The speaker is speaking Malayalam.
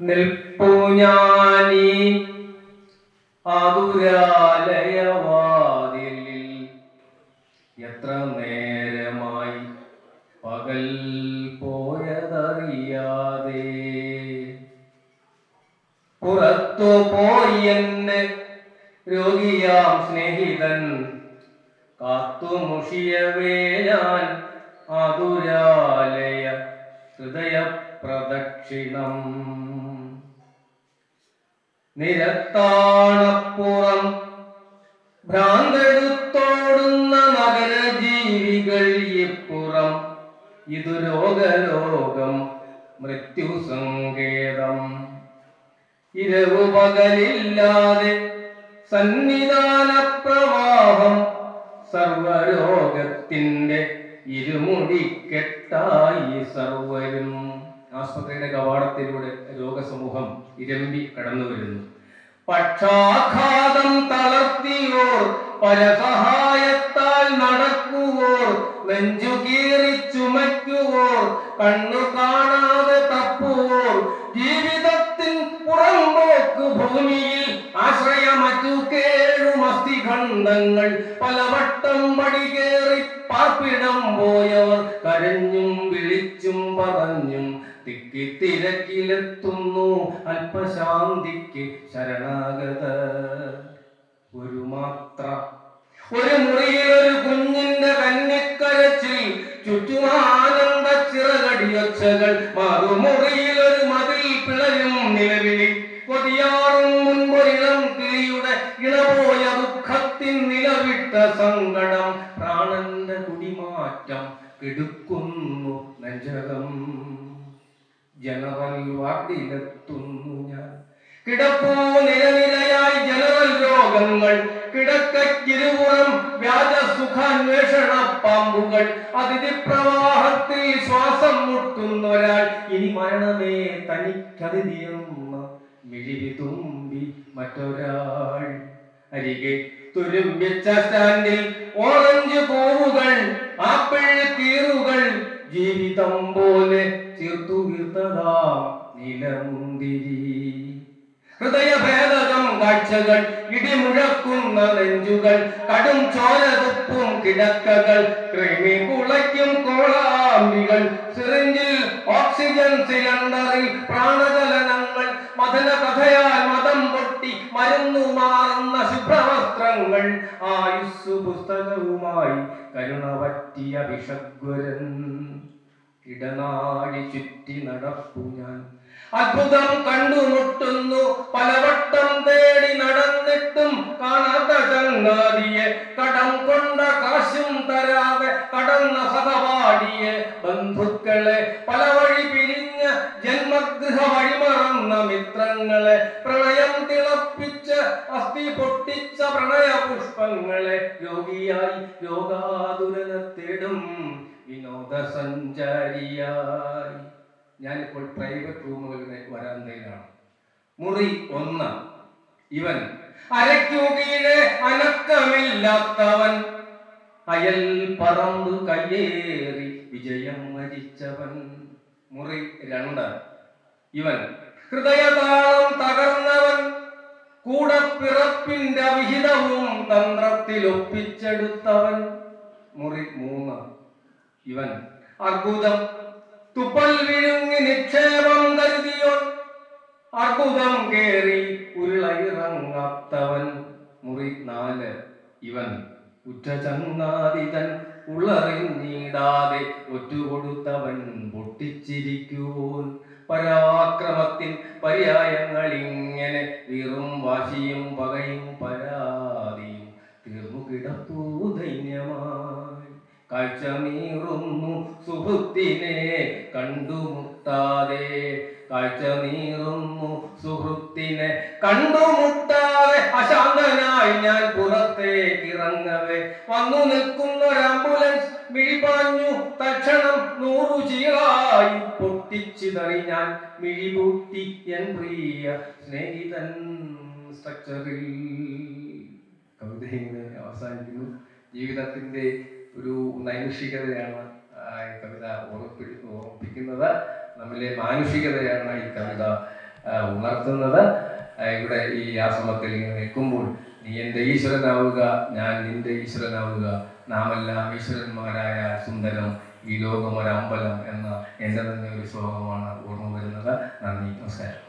നിൽപ്പു ഞാനീ എത്ര നേരമായി പകൽ പോയതറിയാതെ. പുറത്തു പോയി എന്നെ രോഗിയാം സ്നേഹിതൻ. കാത്തുമുഷിയവേ ഞാൻ ആതുരാലയ ഹൃദയ പ്രദക്ഷിണം. നിരത്താണപ്പുറം ഭ്രാന്തെടുത്തോടുന്ന നഗരജീവികൾ ഇപ്പുറം. ഇതു രോഗരോഗം മൃത്യുസങ്കേതം ഇരവു പകലില്ലാതെ സന്നിധാന പ്രവാഹം സർവരോഗത്തിന്റെ ഇരുമുടിക്കെട്ടായി സർവരും. ആസ്പത്രിയുടെ കവാടത്തിലൂടെ രോഗസമൂഹം ഇരമ്പി കടന്നു വരുന്നു. പക്ഷാഘാതം തളർത്തിയോർ പരസഹായത്താൽ നടക്കുവോർ നെഞ്ചു കീറി ചുമയ്ക്കുവോർ കണ്ണു കാണാതെ തപ്പുവോർ ജീവിതത്തിൻ പുറമ്പോക്ക് ഭൂമിയിൽ ആശ്രയമറ്റു കേഴും അസ്ഥിഖണ്ഡങ്ങൾ പലവട്ടം പടികേറി പാർപ്പിടം പോയവർ കരഞ്ഞും വിളിച്ചും പറഞ്ഞും തിക്കി തിരക്കിലെത്തുന്നു അല്പശാന്തിക്ക് ശരണാഗത. ഒരു മാത്ര. ഒരു മുറിയിൽ ഒരു കുഞ്ഞിന്റെ കന്നിക്കരച്ചിൽ ചുറ്റുമാനന്ദ ചിറകടിയൊച്ചകൾ മറുമുറിയിൽ ഒരു മതിൽ പിളരും നിലവിളി. കൊതിയാറും മുൻപൊരിളം കിളിയുടെ ഇളപോയ ദുഃഖത്തിൻ നിലവിട്ട സങ്കടം പ്രാണന്റെ കുടിമാറ്റം കിടുക്കുന്നു ജനറൽ വാർഡിലെത്തുന്നു ഞാൻ. കിടപ്പൂ നിലനിലയായി ജനറൽ രോഗങ്ങൾ കിടക്കിരുപുറം വ്യാജ സുഖാന്വേഷണ പാമ്പുകൾ അതിന്റെ പ്രവാഹത്തിൽ ശ്വാസം മുട്ടുന്നൊരാൾ ഇനി മരണമേ തനിക്കതിഥിയെന്ന മിഴിവി തുമ്പി മറ്റൊരാൾ. അരികെ തുരുമ്പിച്ച സ്റ്റാൻഡിൽ ഓറഞ്ച് പൂവുകൾ ആപ്പിൾ കീറുകൾ ജീവിതം പോലെ ചേർത്തു വീർത്തതാ നിലമുന്തിരി. ഹൃദയഭേദകം കാഴ്ചകൾ ഇടിമുഴക്കുന്ന നെഞ്ചുകൾ കടും ചോര തുപ്പും കിടക്കകൾ കൃമി കുളയ്ക്കും കോളാമ്പികൾ സിറിഞ്ചിൽ ഓക്സിജൻ സിലിണ്ടറിൽ പ്രാണചലനങ്ങൾ മതന കഥയാൽ മതം പൊട്ടി മരുന്നു മാറുന്ന ശുഭ്രവസ്ത്രങ്ങൾ ആയുസ് പുസ്തകവുമായി കരുണ പറ്റിയ വിഷഗ്വരൻ ഇടനാഴി ചുറ്റി നടപ്പു ഞാൻ. അത്ഭുതം കണ്ടുമുട്ടുന്നു പലവട്ടം തേടി നടന്നിട്ടും കാണാത്ത ചങ്ങാതിയെ. കടം കൊണ്ട കാശും തരാതെ കടന്ന സഹപാഠിയെ. ബന്ധുക്കളെ പല വഴി പിരിഞ്ഞ ജന്മഗൃഹ വഴിമറന്ന മിത്രങ്ങളെ. പ്രളയം തിളപ്പിച്ച് അസ്ഥി പൊട്ടിച്ച പ്രണയ പുഷ്പങ്ങളെ യോഗിയായി യോഗാതുരനെ തേടും വിനോദസഞ്ചാരിയായി. ഞാനിപ്പോൾ പ്രൈവറ്റ് റൂമുകളിലേക്ക് വരാന്തയിലാണ് മുറി ഒന്ന്. ഇവൻ അരയ്ക്കു കീഴെ അനക്കമില്ലാത്തവൻ. അയൽ പറമ്പ് കയ്യേറി വിജയം വരിച്ചവൻ. മുറി രണ്ട്. ഇവൻ ഹൃദയതാളം തകർന്നവൻ. കൂടപ്പിറപ്പിന്റെ വിഹിതവും തന്ത്രത്തിൽ ഒപ്പിച്ചെടുത്തവൻ മുറി മൂന്ന്. ഇവൻ അർബുദം തുപ്പൽ വിഴുങ്ങി നിക്ഷേപം കരുതിയോൻ അർബുദം കേറി ഉരുളയിറങ്ങാത്തവൻ. മുറി നാല്. ഇവൻ ഉറ്റ ഉള്ളറിഞ്ഞിടാതെ ഒറ്റുകൊടുത്തവൻ പൊട്ടിച്ചിരിക്കൂൻ പരാക്രമത്തിൻ പര്യായങ്ങൾ ഇങ്ങനെ വീറും വാശിയും പകയും പരാതിയും തീർന്നു കിടപ്പൂ ദൈന്യമായി കാഴ്ച നീറുന്നു സുഹൃത്തിനെ കണ്ടുമുട്ടാതെ കാഴ്ച നീറുന്നു സുഹൃത്തിനെ കണ്ടുമുട്ടാതെ അശാന്തനായി ഞാൻ പുറത്തേക്ക് ഇറങ്ങവേ. വന്നു നിൽക്കുന്ന ഒരു ആംബുലൻസ് മിഴിപാഞ്ഞു. തക്ഷണം നൂറു ചീറായി പൊട്ടിച്ചിതറി ഞാൻ മിഴിപൂട്ടി. എൻ പ്രിയ സ്നേഹിതൻ സ്ട്രക്ചറിൽ കവിത അവസാനിക്കുന്നു. ജീവിതത്തിന്റെ ഒരു നൈമിഷികതയാണ് ഈ കവിത ഓർമ്മപ്പി ഓർമ്മിപ്പിക്കുന്നത് നമ്മിലെ മാനുഷികതയാണ് ഈ കവിത ഉണർത്തുന്നത്. ഇവിടെ ഈ ആശ്രമത്തിൽ ഇങ്ങനെ നിൽക്കുമ്പോൾ നീ എന്റെ ഈശ്വരനാവുക ഞാൻ നിന്റെ ഈശ്വരനാവുക. നാമെല്ലാം ഈശ്വരന്മാരായ സുന്ദരം ഈ ലോകം ഒരു അമ്പലം എന്ന എന്റെ തന്നെ ഒരു ശ്ലോകമാണ് ഓർമ്മ വരുന്നത്. നന്ദി നമസ്കാരം.